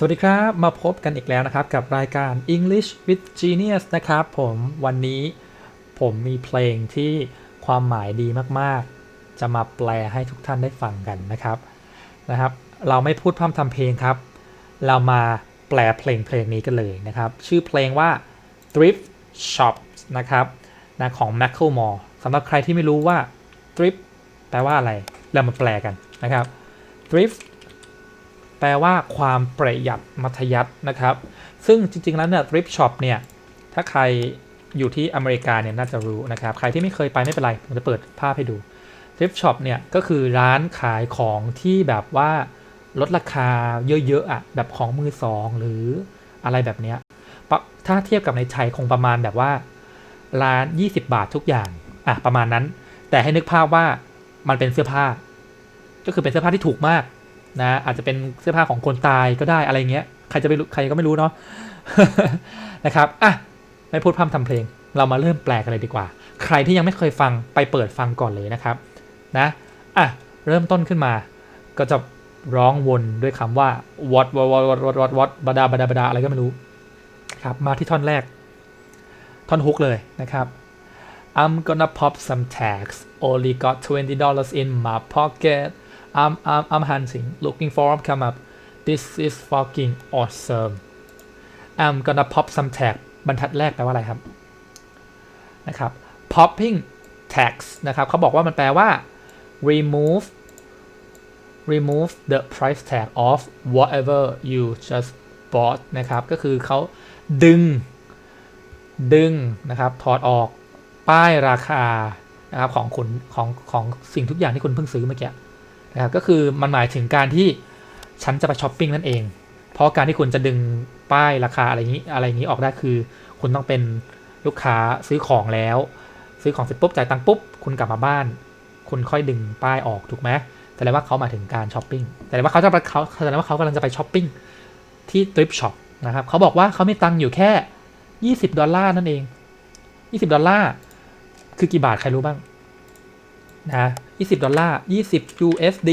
สวัสดีครับ มาพบกันอีกแล้วนะครับ กับรายการ English with Genius นะครับผมวันนี้ผมมีเพลงที่ความหมายดีมากๆ จะมาแปลให้ทุกท่านได้ฟังกันนะครับนะครับ เราไม่พูดพร่ำทำเพลงครับ เรามาแปลเพลงเพลงนี้กันเลยนะครับ ชื่อเพลงว่า Thrift Shop นะครับนะของ m a c k l m o r e สำหรับใครที่ไม่รู้ว่า Thrift แปลว่าอะไร เรามาแปลกันนะครับ Thrift แปลว่าความประหยัดมัธยัตินะครับ ซึ่งจริง ๆ แล้วเนี่ย thrift shop เนี่ย ถ้าใครอยู่ที่อเมริกาเนี่ยน่าจะรู้นะครับ ใครที่ไม่เคยไปไม่เป็นไร ผมจะเปิดภาพให้ดู thrift shop เนี่ยก็คือร้านขายของที่แบบว่าลดราคาเยอะๆอะแบบของมือสองหรืออะไรแบบเนี้ยถ้าเทียบกับในไทยคงประมาณแบบว่าร้าน 20 บาททุกอย่างอะประมาณนั้น แต่ให้นึกภาพว่ามันเป็นเสื้อผ้า ก็คือเป็นเสื้อผ้าที่ถูกมาก นะอาจจะเป็นเสื้อผ้าของคนตายก็ได้อะไรเงี้ยใครจะไปรู้ใครก็ไม่รู้เนาะนะครับอะไม่พูดพร่ำทำเพลง เรามาเริ่มแปลกันเลยดีกว่า ใครที่ยังไม่เคยฟังไปเปิดฟังก่อนเลยนะครับนะอะเริ่มต้นขึ้นมา ก็จะร้องวนด้วยคำว่า what what what what what what what บดาบดาบดาอะไรก็ไม่รู้ครับมาที่ท่อนแรก ท่อนฮุกเลยนะครับ I'm gonna pop some tags only got twenty dollars in my pocket I'm I'm I'm hunting looking for come up this is fucking awesome I'm gonna pop some tag บรรทัดแรกแปลว่าอะไรครับนะครับ popping tags นะครับเขาบอกว่ามันแปลว่า remove remove the price tag of whatever you just bought นะครับ ก็คือเขาดึง ดึงนะครับ ถอดออกป้ายราคานะครับของคุณของของสิ่งทุกอย่างที่คุณเพิ่งซื้อเมื่อกี้ นะครับก็คือมันหมายถึงการที่ฉันจะไปช้อปปิ้งนั่นเอง เพราะการที่คุณจะดึงป้ายราคาอะไรนี้อะไรนี้ออกได้คือ คุณต้องเป็นลูกค้าซื้อของแล้ว ซื้อของเสร็จปุ๊บจ่ายตังค์ปุ๊บคุณกลับมาบ้าน คุณค่อยดึงป้ายออกถูกไหมแสดงว่าเขาหมายถึงการช้อปปิ้งแสดงว่าเขาจะเขาแสดงว่าเขากำลังจะไปช้อปปิ้งที่ทริปช็อปนะครับเขาบอกว่าเขามีตังค์อยู่แค่ 20 ดอลลาร์นั่นเอง 20 ดอลลาร์คือกี่บาทใครรู้บ้าง นะ20 ดอลลาร์ 20 USD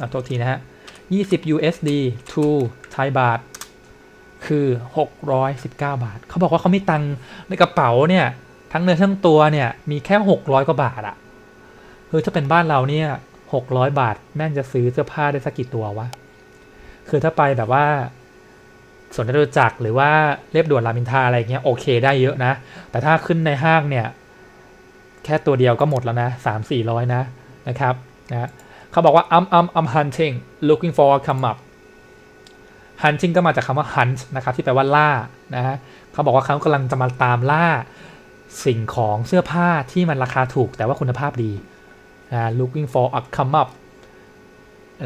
อะโทษทีนะฮะ 20 USD to ไทยบาท คือ 619 บาท เขาบอกว่าเขามีตังค์ในกระเป๋าเนี่ย ทั้งเนื้อทั้งตัวเนี่ย มีแค่ 600 กว่าบาทอะคือถ้าเป็นบ้านเราเนี่ย600 บาท แม่งจะซื้อเสื้อผ้าได้สักกี่ตัววะ คือถ้าไปแบบว่าสวนจตุจักรหรือว่าเรียบด่วนรามอินทาอะไรเงี้ยโอเคได้เยอะนะ แต่ถ้าขึ้นในห้างเนี่ย แค่ตัวเดียวก็หมดแล้วนะสามสี่ร้อยนะนะครับนะเขาบอกว่า I'm I'm I'm hunting looking for a come up hunting ก็มาจากคำว่า hunt นะครับที่แปลว่าล่านะฮะเขาบอกว่าเขากำลังจะมาตามล่าสิ่งของเสื้อผ้าที่มันราคาถูกแต่ว่าคุณภาพดีนะ looking for a come up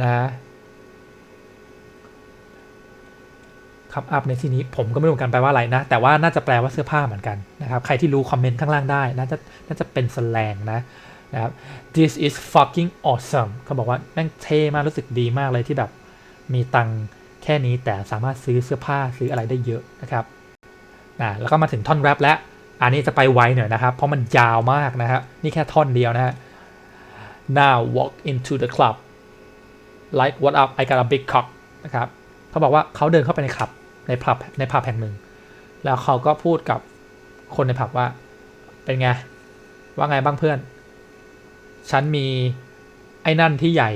นะ คำอัพในที่นี้ผมก็ไม่รู้กันแปลว่าอะไรนะ แต่ว่าน่าจะแปลว่าเสื้อผ้าเหมือนกันนะครับใครที่รู้คอมเมนต์ข้างล่างได้น่าจะน่าจะเป็นสแลงนะนะครับ this is fucking awesome เขาบอกว่าแม่งเท่มากรู้สึกดีมากเลยที่แบบมีตังแค่นี้แต่สามารถซื้อเสื้อผ้าซื้ออะไรได้เยอะนะครับนะแล้วก็มาถึงท่อนแรปแล้ว อันนี้จะไปไวหน่อยนะครับ เพราะมันยาวมากนะฮะนี่แค่ท่อนเดียวนะฮะ now walk into the club like what up I got a big cock นะครับเขาบอกว่าเขาเดินเข้าไปในคลับ ในผับในผับแห่งหนึ่ง แล้วเขาก็พูดกับคนในผับว่า เป็นไง ว่าไงบ้างเพื่อน ฉันมีไอ้นั่นที่ใหญ่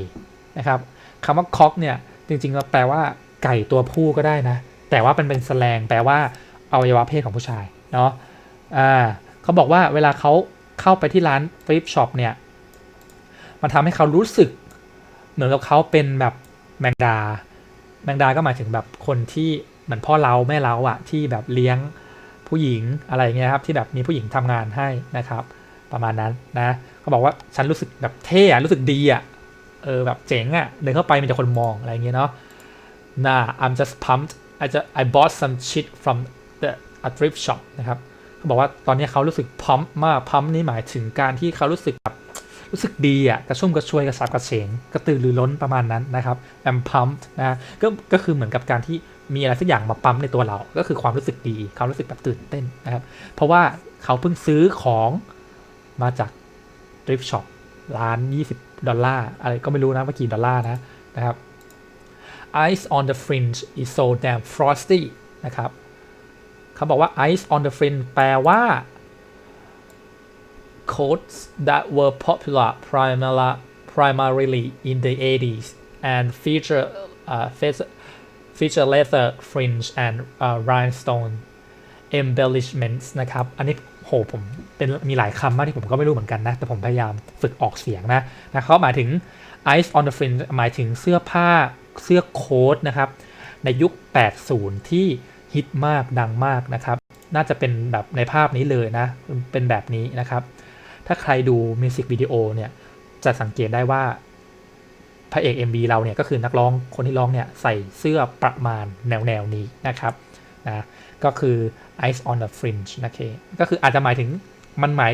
นะครับคำว่าคอกเนี่ยจริงๆแล้วแปลว่าไก่ตัวผู้ก็ได้นะ แต่ว่าเป็นเป็นแสลงแปลว่าอวัยวะเพศของผู้ชายเนาะอ่าเขาบอกว่าเวลาเขาเข้าไปที่ร้านฟลิปช็อปเนี่ย มันทำให้เขารู้สึก เหมือนกับเขาเป็นแบบแมงดา แมงดาก็หมายถึงแบบคนที่ เหมือนพ่อเราแม่เราอะที่แบบเลี้ยงผู้หญิงอะไรเงี้ยครับที่แบบมีผู้หญิงทำงานให้นะครับ ประมาณนั้นนะเขาบอกว่าฉันรู้สึกแบบเท่อะรู้สึกดีอะเออแบบเจ๋งอะเดินเข้าไปมีแต่คนมองอะไรเงี้ยเนาะน่า I'm just pumped I just I bought some shit from the a thrift shop นะครับเขาบอกว่าตอนนี้เขารู้สึกพัมมากพัมนี่หมายถึงการที่เขารู้สึกแบบรู้สึกดีอะกระชุ่มกระชวยกระสับกระเฉงกระตือรือร้นประมาณนั้นนะครับ I'm pumped นะก็ก็คือเหมือนกับการที่ มีอะไรสักอย่างมาปั๊มในตัวเรา ก็คือความรู้สึกดีความรู้สึกแบบตื่นเต้นนะครับ เพราะว่าเขาเพิ่งซื้อของมาจาก thrift shop ร้าน 20 ดอลลาร์ อะไรก็ไม่รู้นะว่ากี่ดอลลาร์นะนะครับ ice on the fringe is so damn frosty นะครับเขาบอกว่า ice on the fringe แปลว่า coats that were popular primarily primarily in the 80s and feature uh, feature, leather fringe and uh, rhinestone embellishments นะครับ อันนี้โหผมเป็นมีหลายคำมากที่ผมก็ไม่รู้เหมือนกันนะ แต่ผมพยายามฝึกออกเสียงนะนะเขาหมายถึง ice on the fringe หมายถึงเสื้อผ้าเสื้อโค้ทนะครับ ในยุค 80 ที่ฮิตมากดังมากนะครับ น่าจะเป็นแบบในภาพนี้เลยนะ เป็นแบบนี้นะครับ ถ้าใครดูมิวสิกวิดีโอเนี่ย จะสังเกตได้ว่า พระเอก MV เราเนี่ยก็คือนักร้องคนที่ร้องเนี่ยใส่เสื้อประมาณแนวแนวนี้นะครับนะก็คือ Ice on the Fringe นะเคก็คืออาจจะหมายถึงมันหมาย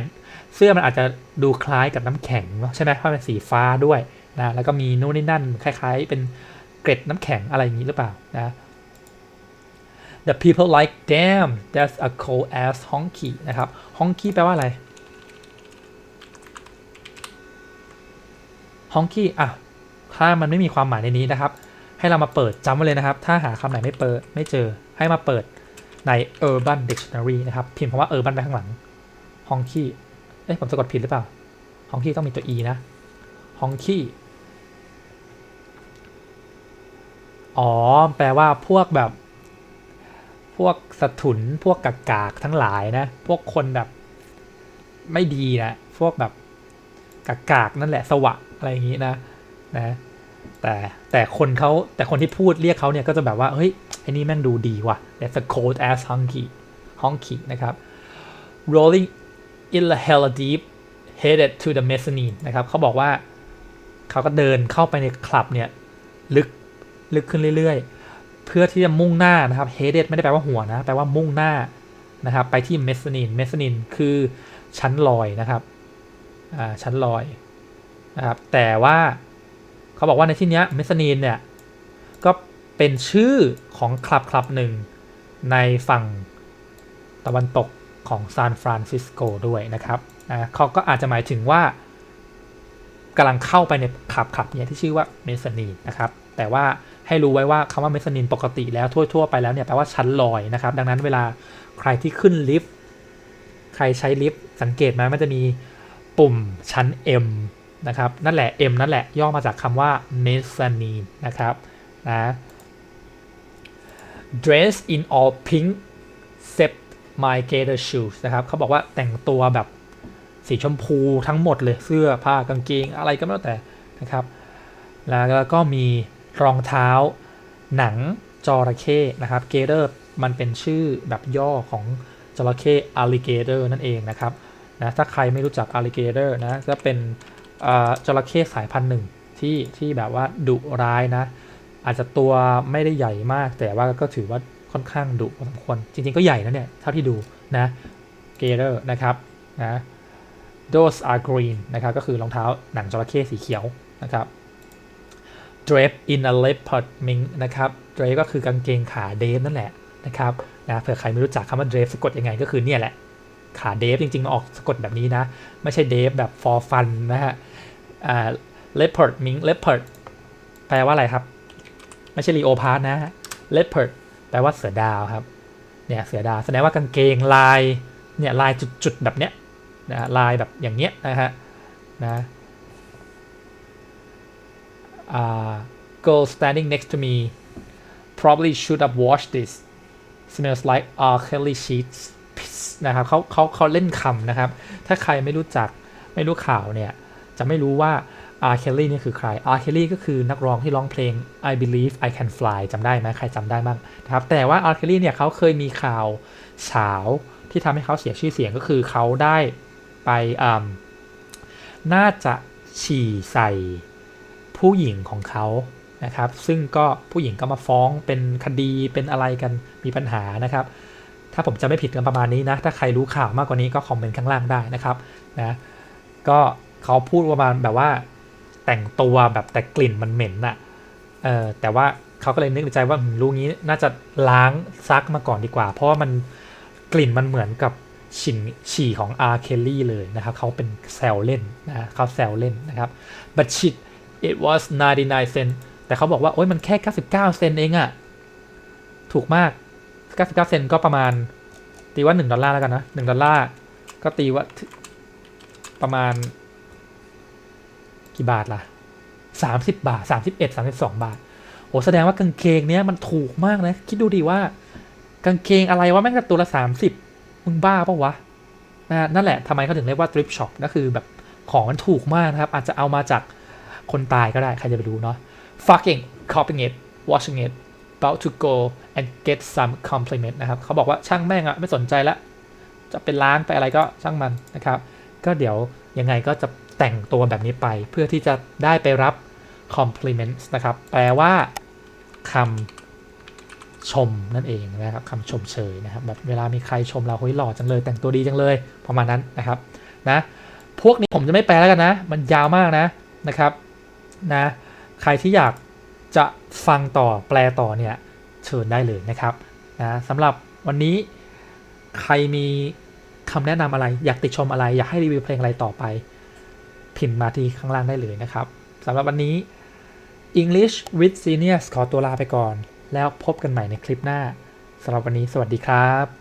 เสื้อมันอาจจะดูคล้ายกับน้ำแข็งเนอะใช่ไหมเพราะเป็นสีฟ้าด้วยนะแล้วก็มีนู่นนี่นั่นคล้ายๆ เป็นเกร็ดน้ำแข็งอะไรอย่างนี้หรือเปล่านะ The people like damn that's a cold ass honky นะครับ honky แปลว่าอะไร honky อะ ถ้ามันไม่มีความหมายในนี้นะครับ ให้เรามาเปิดจำไว้เลยนะครับ ถ้าหาคำไหนไม่เปิดไม่เจอ ให้มาเปิดใน Urban Dictionary นะครับ พิมพ์คำว่า Urban ไปข้างหลัง honky เอ๊ะผมสะกดผิดหรือเปล่า honky ต้องมีตัว e นะ honky อ๋อ แปลว่าพวกแบบ พวกสถุน พวกกากากๆทั้งหลายนะ พวกคนแบบ ไม่ดีนะ พวกแบบกากากๆนั่นแหละสวะอะไรอย่างนี้นะ นะ แต่แต่คนเขาแต่คนที่พูดเรียกเขาเนี่ยก็จะแบบว่า เฮ้ยไอ้นี่แม่งดูดีว่ะ that's a cold ass honky honky นะครับ rolling in the hell deep headed to the mezzanine นะครับเขาบอกว่าเขาก็เดินเข้าไปในคลับเนี่ย ลึกลึกขึ้นเรื่อยๆ เพื่อที่จะมุ่งหน้านะครับ headed ไม่ได้แปลว่าหัวนะ แปลว่ามุ่งหน้านะครับ ไปที่ mezzanine mezzanine คือชั้นลอยนะครับ อ่า ชั้นลอยนะครับ แต่ว่า เขาบอกว่าในที่นี้ย mezzanine เนี่ย ก็เป็นชื่อของคลับคลับหนึ่งในฝั่งตะวันตกของซานฟรานซิสโกด้วยนะครับอ่าเขาก็อาจจะหมายถึงว่ากำลังเข้าไปในคลับคลับเนี่ยที่ชื่อว่าเมซานีนนะครับแต่ว่าให้รู้ไว้ว่าคำว่าเมซานีนปกติแล้วทั่วๆไปแล้วเนี่ยแปลว่าชั้นลอยนะครับดังนั้นเวลาใครที่ขึ้นลิฟต์ใครใช้ลิฟต์สังเกตไหมมันจะมีปุ่มชั้น M นะครับนั่นแหละ M นั่นแหละย่อมาจากคำว่า mezzanine นะครับนะ dress in all pink except my gator shoes นะครับเขาบอกว่าแต่งตัวแบบสีชมพูทั้งหมดเลยเสื้อผ้ากางเกงอะไรก็ไม่รู้แต่นะครับ แล้วก็มีรองเท้าหนังจระเข้นะครับ gator มันเป็นชื่อแบบย่อของจระเข้ alligator นั่นเองนะครับนะถ้าใครไม่รู้จัก alligator นะก็เป็น จระเข้สายพันธุ์หนึ่งที่ที่แบบว่าดุร้ายนะ อาจจะตัวไม่ได้ใหญ่มาก แต่ว่าก็ถือว่าค่อนข้างดุพอสมควรจริงๆก็ใหญ่นะเนี่ยเท่าที่ดูนะเกเ r นะครับนะ those are green นะครับก็คือรองเท้าหนังจระเข้สีเขียวนะครับ drape in a leopard mink นะครับ drape ก็คือกางเกงขาเดฟนั่นแหละนะครับนะเผื่อใครไม่รู้จักคำว่า drape สะกดยังไงก็คือเนี่ยแหละขาเดฟจริงๆมันออกสะกดแบบนี้นะ ไม่ใช่เดฟแบบ for fun นะฮะ อ่า leopard mink leopard แปลว่าอะไรครับ ไม่ใช่ลีโอพาร์นะ leopard แปลว่าเสือดาวครับ เนี่ยเสือดาวแสดงว่ากางเกงลาย เนี่ยลายจุดๆแบบเนี้ยนะลายแบบอย่างเนี้ยนะฮะ นะอ่า girl standing next to me probably should have washed this smells like R Kelly sheets นะครับเขาเขาเขาเล่นคำนะครับ ถ้าใครไม่รู้จักไม่รู้ข่าวเนี่ย จะไม่รู้ว่าอาร์เคลลี่นี่คือใครอาร์เคลลี่ก็คือนักร้องที่ร้องเพลง I Believe I Can Fly จำได้ไหมใครจำได้บ้างนะครับ แต่ว่าอาร์เคลลี่เนี่ยเขาเคยมีข่าวเฉาที่ทำให้เขาเสียชื่อเสียงก็คือเขาได้ไปน่าจะฉี่ใส่ผู้หญิงของเขานะครับ ซึ่งก็ผู้หญิงก็มาฟ้องเป็นคดีเป็นอะไรกันมีปัญหานะครับ ถ้าผมจะไม่ผิดกันประมาณนี้นะ ถ้าใครรู้ข่าวมากกว่านี้ก็คอมเมนต์ข้างล่างได้นะครับนะก็ เขาพูดประมาณแบบว่า แต่งตัวแบบแต่กลิ่นมันเหม็นน่ะเออแต่ว่าเขาก็เลยนึกในใจว่าอืมรู้งี้น่าจะล้างซักมาก่อนดีกว่า เพราะว่ามันกลิ่นมันเหมือนกับฉินฉี่ของอาร์เคลลี่เลยนะครับเขาเป็นแซวเล่นนะเขาแซวเล่นนะครับ but shit it was 99 cent แต่เขาบอกว่า โอ้ยมันแค่ 99 เซนเองอะถูกมาก 99 เซนก็ประมาณ ตีว่า 1 ดอลลาร์แล้วกันนะ 1 ดอลลาร์ก็ตีว่าประมาณ กี่บาทล่ะ 30 บาท 31 32 บาทโอ้แสดงว่ากางเกงเนี้ยมันถูกมากนะ คิดดูดิว่า กางเกงอะไรวะแม่งตัวละ 30 มึงบ้าปะวะนะนั่นแหละทำไมเขาถึงเรียกว่า thrift shop ก็คือแบบของมันถูกมากนะครับ อาจจะเอามาจากคนตายก็ได้ ใครจะไปรู้เนาะ fucking copying it watching it about to go and get some compliment นะครับ เขาบอกว่าช่างแม่งอะไม่สนใจละ จะเป็นล้างไปอะไรก็ช่างมันนะครับ ก็เดี๋ยวยังไงก็จะ แต่งตัวแบบนี้ไปเพื่อที่จะได้ไปรับ compliments นะครับ แปลว่าคำชมนั่นเองนะครับคำชมเชยนะครับแบบเวลามีใครชมเราเฮ้ยหล่อจังเลย แต่งตัวดีจังเลยประมาณนั้นนะครับนะพวกนี้ผมจะไม่แปลแล้วกันนะ มันยาวมากนะนะครับนะใครที่อยากจะฟังต่อแปลต่อเนี่ยเชิญได้เลยนะครับนะสำหรับวันนี้ใครมีคำแนะนำอะไร อยากติชมอะไร อยากให้รีวิวเพลงอะไรต่อไป พิมพ์มาที่ข้างล่างได้เลยนะครับสำหรับวันนี้ English with seniors ขอตัวลาไปก่อน แล้วพบกันใหม่ในคลิปหน้าสำหรับวันนี้สวัสดีครับ